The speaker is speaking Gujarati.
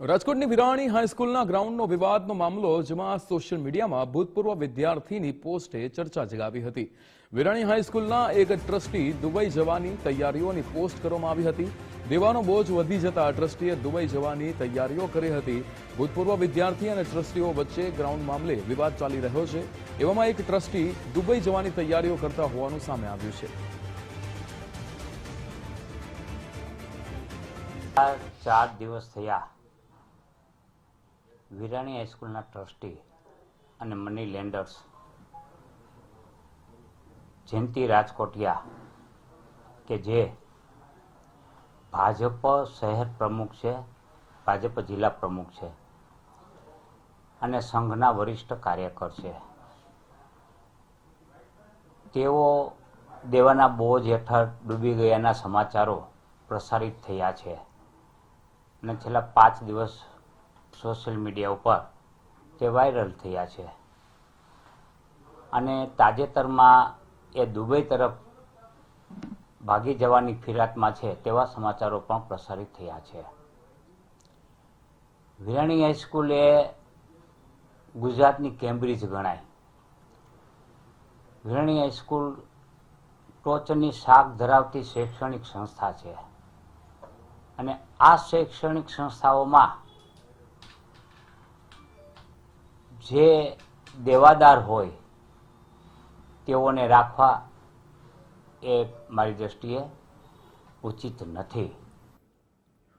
રાજકોટની વિરાણી હાઈસ્કૂલના ગ્રાઉન્ડનો વિવાદનો મામલો, જેમાં સોશિયલ મીડિયામાં ભૂતપૂર્વ વિદ્યાર્થીની પોસ્ટે ચર્ચા જગાવી હતી. વિરાણી હાઈસ્કૂલના એક ટ્રસ્ટી દુબઈ જવાની તૈયારીઓની પોસ્ટ કરવામાં આવી હતી. દેવાનો બોજ વધી જતા ટ્રસ્ટીએ દુબઈ જવાની તૈયારીઓ કરી હતી. ભૂતપૂર્વ વિદ્યાર્થી અને ટ્રસ્ટીઓ વચ્ચે ગ્રાઉન્ડ મામલે વિવાદ ચાલી રહ્યો છે. એવામાં એક ટ્રસ્ટી દુબઈ જવાની તૈયારીઓ કરતા હોવાનું સામે આવ્યું છે. ચાર દિવસ થયા. વિરાણી હાઈસ્કૂલના ટ્રસ્ટી અને મની લેન્ડર્સ જયંતિ રાજકોટિયા કે જે ભાજપ શહેર પ્રમુખ છે, ભાજપ જિલ્લા પ્રમુખ છે અને સંઘના વરિષ્ઠ કાર્યકર છે. તેઓ દેવાના બોજ હેઠળ ડૂબી ગયાના સમાચારો પ્રસારિત થયા છે અને છેલ્લા પાંચ દિવસ સોશિયલ મીડિયા ઉપર તે વાયરલ થયા છે. અને તાજેતરમાં એ દુબઈ તરફ ભાગી જવાની ફિરાતમાં છે તેવા સમાચારો પણ પ્રસારિત થયા છે. વિરાણી હાઈસ્કૂલ એ ગુજરાતની કેમ્બ્રિજ ગણાય. વિરણી હાઈસ્કૂલ ટોચની શાખ ધરાવતી શૈક્ષણિક સંસ્થા છે. અને આ શૈક્ષણિક સંસ્થાઓમાં જે દેવાદાર હોય તેઓને રાખવા એ મારી દ્રષ્ટિએ ઉચિત નથી.